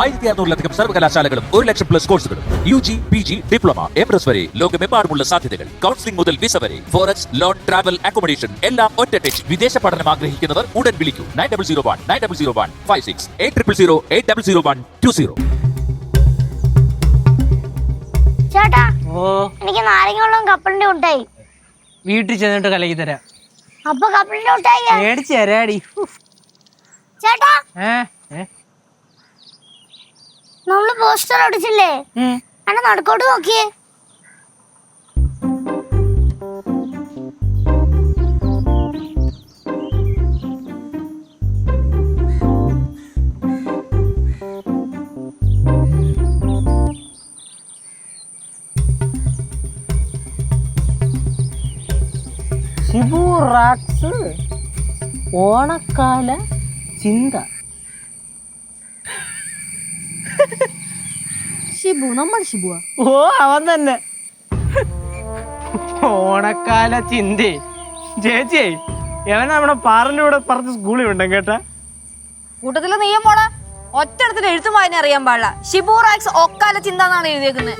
ആയിരത്തി അറുന്നൂറിലധികം സർവകലാശാലകളും ഒരു ലക്ഷം പ്ലസ് കോഴ്സുകളും U G P G diploma M S വരെ ലോകമെമ്പാടുമുള്ള സാധ്യതകൾ. കൗൺസിലിംഗ് മുതൽ വിസ വരെ. ഫോറക്സ് ലോൺ ട്രാവൽ അക്കോമഡേഷൻ എല്ലാം ഒറ്റ ടച്ച് വിദേശ പഠനം ആഗ്രഹിക്കുന്നവർ ഉടൻ വിളിക്കൂ. Nine double zero one nine double zero one five six eight triple zero eight double zero one two zero. ചേട്ടാ എനിക്ക് കപ്പലിന്റെ ഉണ്ടായി വീട്ടിൽ ചെന്നിട്ട് കലക്കി തരാം. അപ്പൊ കപ്പലിന്റെ ഉണ്ടായി മേടിച്ച് തരാടി. ചേട്ടാ ഏ ഏ? നമ്മൾ പോസ്റ്റർ അടിച്ചില്ലേ? അണ അണ്ണ നടക്കോട്ട് നോക്കിയേ. ഷിബു റാക്സ് ഓണക്കാല ചിന്ത. ഷിബു നമ്മൾ ഷിബുവാ. ഓ അവൻ തന്നെ. ഓണക്കാല ചിന്തേ. ചേച്ചിയെ എവൻ നമ്മുടെ പാറിന്റെ കൂടെ പറഞ്ഞ സ്കൂളിൽ ഉണ്ടെങ്കിൽ കേട്ടാ? കൂട്ടത്തിൽ നീയും പോണ ഒറ്റടത്തിന് എഴുത്തും വായന അറിയാൻ പാടില്ല. ഷിബൂറാക്സ് ഒക്കാല ചിന്ത എന്നാണ് എഴുതിയേക്കുന്നത്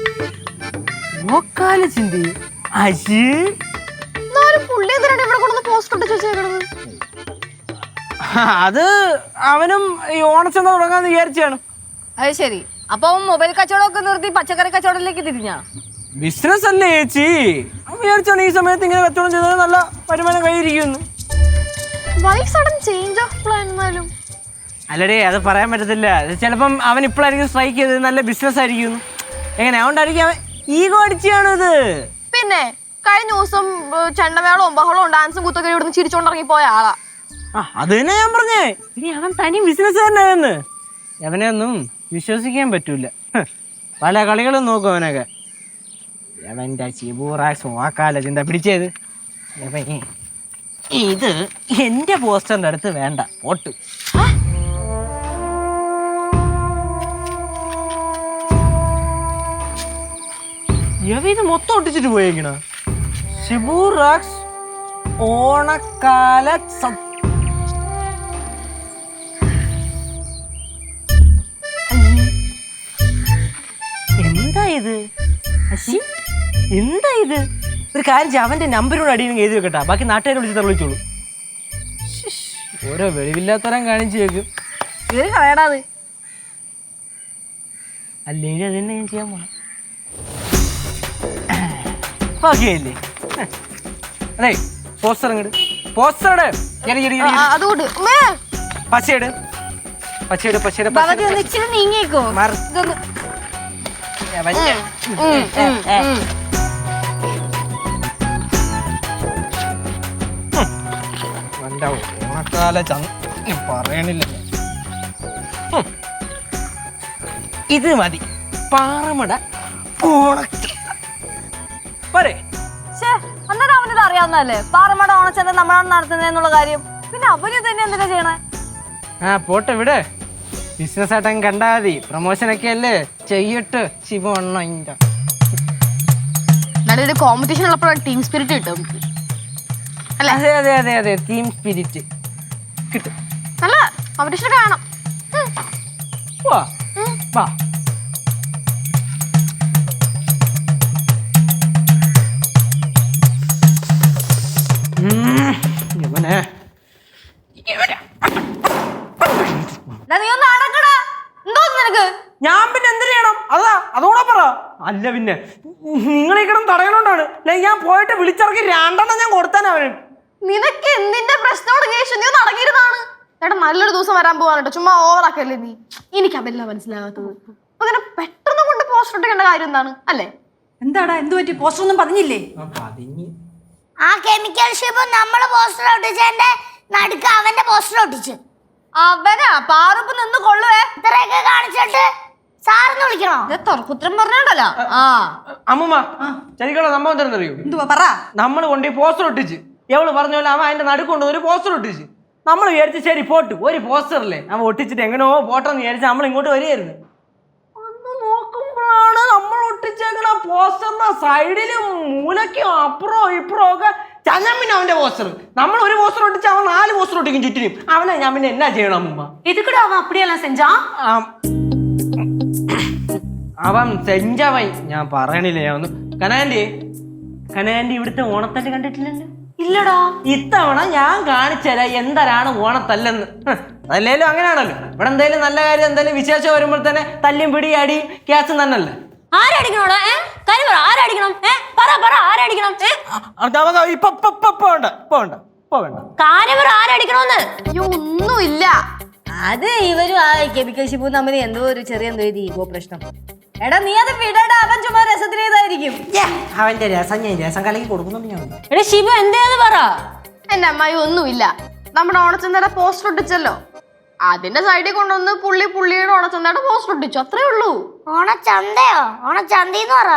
ഓക്കാല ചിന്തി? അശി? പുള്ളി എന്തിനാണ് ഇവിടെ കൊണ്ടു പോസ്റ്റ് ഇട്ട് വെച്ചേക്കണത് അത് അവനും ഈ ഓണച്ചന്ത തുടങ്ങാന്ന് വിചാരിച്ചാണ്. അത് ശരി. അപ്പൊ മൊബൈൽ കച്ചവടമൊക്കെ നിർത്തി പച്ചക്കറി കച്ചവടത്തിലേക്ക് തിരിഞ്ഞാ? ബിസിനസ് അല്ലേ ചേച്ചി? വിചാരിച്ചാണ് ഈ സമയത്ത് ഇങ്ങനെ കച്ചവടം ചെയ്തത് നല്ല വരുമാനം കഴിയിരിക്കുന്നു why sudden change of plan എന്നാലും അല്ലടേ അത് പറയാൻ പറ്റത്തില്ല. ചിലപ്പം അവൻ ഇപ്പോഴായിരിക്കും സ്ട്രൈക്ക് ചെയ്തത്. നല്ല ബിസിനസ് ആയിരിക്കും. എങ്ങനെ? അതുകൊണ്ടായിരിക്കും അവൻ ഈഗോ അടിച്ചാണ് ഇത്. പിന്നെ കഴിഞ്ഞ ദിവസം ചണ്ടമേളവും ചെണ്ടമേളവും ബഹളവും ഡാൻസും കുത്തൊക്കെ ഇവിടുന്ന് ചിരിച്ചോണ്ടിറങ്ങി പോയ ആളാ. ആ അത് തന്നെ ഞാൻ പറഞ്ഞേ. ഇനി അവൻ തനി ബിസിനസ് തന്നെ അവനെ ഒന്നും വിശ്വസിക്കാൻ പറ്റൂല. പല കളികളും നോക്കും അവനൊക്കെ. അവന്റെ ചിബൂറ ചിന്ത പിടിച്ചത്? ഇത് എന്റെ പോസ്റ്ററിന്റെ അടുത്ത് വേണ്ട പോട്ട്. ഇത് മൊത്തം ഒട്ടിച്ചിട്ട് പോയേക്കണ. ഷിബൂറാക്സ് ഓണക്കാല സ- ഇത്? അശി എന്താ ഇത്? ഒരു കാര്യം ചെയ്യ്, അവന്റെ നമ്പരോട് അടിയിൽ എഴുതി വെക്കട്ടാ. ബാക്കി നാട്ടുകാരെ വിളിച്ച് ശ്ശിഷ്, ഓരോ വെളിവില്ലാത്തരം കാണിച്ചു വെക്കും ഇത് കളയടാത് അല്ലെങ്കിൽ അത് തന്നെ ഞാൻ ചെയ്യാൻ പോണം. ഓക്കെ അല്ലേ അതെ പോസ്റ്റർ അങ്ങോട്ട് പോസ്റ്റർ അതുകൊണ്ട് പച്ചയുടെ പച്ചയുടെ പച്ചയിട് ഭഗവതി ഇതൊന്ന് എന്റെ ഓണക്കാല ചന്ത പറയണില്ല. ഇത് മതി. പാറമട പോരെ അന്നേരം അവനത് അറിയാവുന്നതല്ലേ? പാറമട ഓണച്ചന്ത നമ്മളാണ് നടത്തുന്നതെന്നുള്ള കാര്യം. പിന്നെ അവന് തന്നെ എന്തിനാ ചെയ്യണേ? ആ പോട്ടെ വിടെ. ബിസിനസ് ആയിട്ടങ്ങ് കണ്ടാ മതി. പ്രൊമോഷൻ ഒക്കെ അല്ലേ? ചെയ്യട്ട് ശിവണ്ണ നല്ലൊരു കോമ്പറ്റീഷൻ ഉള്ളപ്പോഴാണ് ടീം സ്പിരിറ്റ് കിട്ടും അല്ലേ? അതെ അതെ അതെ അതെ. ടീം സ്പിരിറ്റ് കിട്ടും. നല്ല കോമ്പറ്റീഷൻ കാണാം. വാ വാ ഇവനെ. ഇവനെ നീ ഒന്ന് ഞാൻ പിന്നെ എന്തിനു ചെയ്യണം? അതാ അതോടെ പറ. അല്ല പിന്നെ നിങ്ങളെ കിടന്ന് തടയണോണ്ടാണ്. അല്ലെങ്കിൽ ഞാൻ പോയിട്ട് വിളിച്ചിറക്കി രണ്ടെണ്ണം ഞാൻ കൊടുത്താൻ അവന്. നിനക്ക് എന്തിന്റെ പ്രശ്നം നീ നടങ്ങിയിരുന്നാണ് ചേട്ടാ നല്ലൊരു ദിവസം വരാൻ പോവാണ് ചുമ്മാ ഓവറാക്കല്ലേ നീ? എനിക്ക് അതല്ല മനസ്സിലാകാത്തത്. അങ്ങനെ പെട്ടെന്ന് കൊണ്ട് പോസ്റ്റർ ഒട്ടിക്കേണ്ട കാര്യം എന്താണ്? അല്ലേ? എന്താടാ എന്തു പറ്റി? പോസ്റ്റർ ഒന്നും പറഞ്ഞില്ലേ ആ കെമിക്കൽ ഷിപ്പ് നമ്മൾ പോസ്റ്റർ ഒട്ടിച്ചതിന്റെ നടുക്ക് അവന്റെ പോസ്റ്റർ ഒട്ടിച്ച്. അവനാ? പാറുപ്പ് നിന്ന് കൊള്ളുവേ. കുത്രം പറഞ്ഞോണ്ടല്ലോ. ആ. അമ്മമ്മ ശരിക്കുള്ള സംഭവം എന്തെന്നറിയോ എന്തുവാ പറ. നമ്മൾ കൊണ്ട് പോസ്റ്റർ ഒട്ടിച്ച്. എവൾ പറഞ്ഞ പോലെ അവൻ അതിന്റെ നടുക്ക് ഒരു പോസ്റ്റർ ഒട്ടിച്ച്. നമ്മൾ വിചാരിച്ച് ശരി പോട്ട്. ഒരു പോസ്റ്ററില്ലേ അവൻ ഒട്ടിച്ചിട്ട് എങ്ങനെയോ പോട്ടെന്ന് വിചാരിച്ച് നമ്മൾ ഇങ്ങോട്ട് വരികയായിരുന്നു. നോക്കുമ്പോഴാണ് നമ്മൾ ഒട്ടിച്ചേക്കണ പോസ്റ്ററിന്റെ സൈഡിലും മൂലയ്ക്കും അപ്പുറവും ഇപ്പുറവും ഒക്കെ. ചങ്ങമ്മിന് അവന്റെ പോസ്റ്റർ നമ്മൾ ഒരു പോസ്റ്റർ ഒട്ടിച്ച് അവൻ നാല് പോസ്റ്റർ ഒട്ടിക്കും ചുറ്റിനും. അവനെ ഞാൻ പിന്നെ എന്നാ ചെയ്യണം അമ്മ ഇത് കൂടെ അവൻ അപ്പടിയല്ല സെഞ്ചാ. അവൻ സെഞ്ചമായി ഞാൻ പറയണില്ല ഞാൻ ഒന്ന് കനാൻഡി കനാൻഡി ഇവിടുത്തെ ഓണത്തല്ല് കണ്ടിട്ടില്ലല്ലോ? ഇല്ലടാ. ഇത്തവണ ഞാൻ കാണിച്ചുതരാം എന്തരാണ് ഓണത്തല്ലെന്ന്. അല്ലേലും അങ്ങനെയാണല്ലോ ഇവിടെ എന്തായാലും നല്ല കാര്യം എന്തായാലും വിശേഷം വരുമ്പോൾ തന്നെ തല്ലും പിടി അടി ക്യാച്ച് തന്നല്ലേ. ആരടിക്കണോടാ ഏ? കാര്യം പറ ആരടിക്കണം ഏ? പറ പറ ആരടിക്കണം ഏ? അത് അവ ഇപ്പൊ ഇപ്പൊ ഇപ്പൊ ഇപ്പൊ വേണ്ട ഇപ്പൊ വേണ്ട ഇപ്പൊ വേണ്ട. കാര്യം പറ ആരടിക്കണോന്ന്. അയ്യോ ഒന്നുമില്ല. അത് ഇവരും ആ കെമിക്കൽ ഷിപ്പും തമ്മിൽ എന്തോ ഒരു ചെറിയ എന്തോ ഒരു ഈഗോ പ്രശ്നം. എടാ നീ അത് വിടടാ. അവൻ ചുമ്മാ രസത്തിലേതായിരിക്കും അവന്റെ രസം ഞാൻ രസം കലക്കി കൊടുക്കുന്നുണ്ട് ഞാൻ എടാ ശിവ എന്തേന്ന് പറ. എന്റെ അമ്മായി ഒന്നുമില്ല. നമ്മുടെ ഓണച്ചന്തയുടെ പോസ്റ്റർ ഒട്ടിച്ചല്ലോ. അതിന്റെ സൈഡിൽ കൊണ്ടുവന്ന് പുള്ളി പുള്ളിയുടെ ഓണച്ചന്തയുടെ പോസ്റ്റർ ഒട്ടിച്ചു. അത്രേ ഉള്ളൂ. ഓണച്ചന്തയോ? ഓണച്ചന്തീന്ന് പറ.